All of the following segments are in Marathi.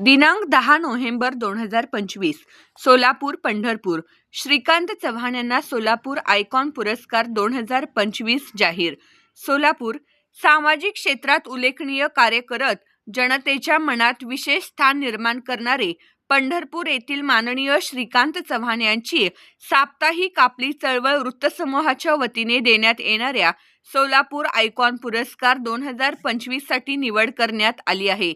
दिनांक दहा नोव्हेंबर दोन हजार पंचवीस सोलापूर पंढरपूर. श्रीकांत चव्हाण यांना सोलापूर आयकॉन पुरस्कार दोन हजार पंचवीस जाहीर. सोलापूर सामाजिक क्षेत्रात उल्लेखनीय कार्य करत जनतेच्या मनात विशेष स्थान निर्माण करणारे पंढरपूर येथील माननीय श्रीकांत चव्हाण यांची साप्ताहिक आपली चळवळ वृत्तसमूहाच्या वतीने देण्यात येणाऱ्या सोलापूर आयकॉन पुरस्कार दोन हजार पंचवीससाठी निवड करण्यात आली आहे.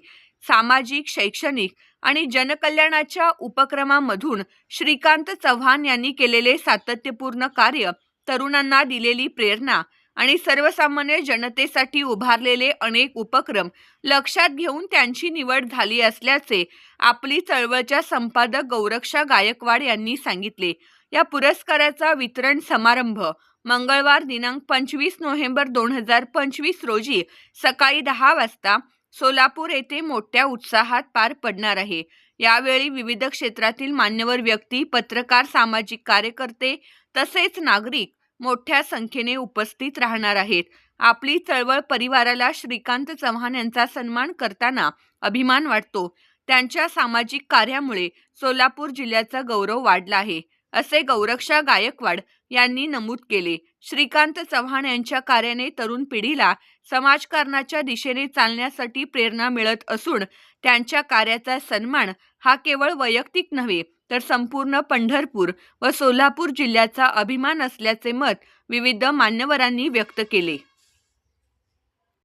सामाजिक शैक्षणिक आणि जनकल्याणाच्या उपक्रमामधून श्रीकांत चव्हाण यांनी केलेले सातत्यपूर्ण कार्य तरुणांना दिलेली प्रेरणा आणि सर्वसामान्य जनतेसाठी उभारलेले अनेक उपक्रम लक्षात घेऊन त्यांची निवड झाली असल्याचे आपली चळवळच्या संपादक गौरक्षा गायकवाड यांनी सांगितले. या पुरस्काराचा वितरण समारंभ मंगळवार दिनांक पंचवीस नोव्हेंबर दोन हजार पंचवीस रोजी सकाळी दहा वाजता सोलापूर येथे मोठ्या उत्साहात पार पडणार आहे. यावेळी विविध क्षेत्रातील मान्यवर व्यक्ती पत्रकार सामाजिक कार्यकर्ते तसेच नागरिक मोठ्या संख्येने उपस्थित राहणार आहेत. आपली चळवळ परिवाराला श्रीकांत चव्हाण यांचा सन्मान करताना अभिमान वाटतो. त्यांच्या सामाजिक कार्यामुळे सोलापूर जिल्ह्याचा गौरव वाढला आहे. असे गौरक्षा गायकवाड यांनी नमूद केले. श्रीकांत चव्हाण यांच्या कार्याने तरुण पिढीला समाजकारणाच्या दिशेने चालण्यासाठी प्रेरणा मिळत असून त्यांच्या कार्याचा सन्मान हा केवळ वैयक्तिक नव्हे तर संपूर्ण पंढरपूर व सोलापूर जिल्ह्याचा अभिमान असल्याचे मत विविध मान्यवरांनी व्यक्त केले.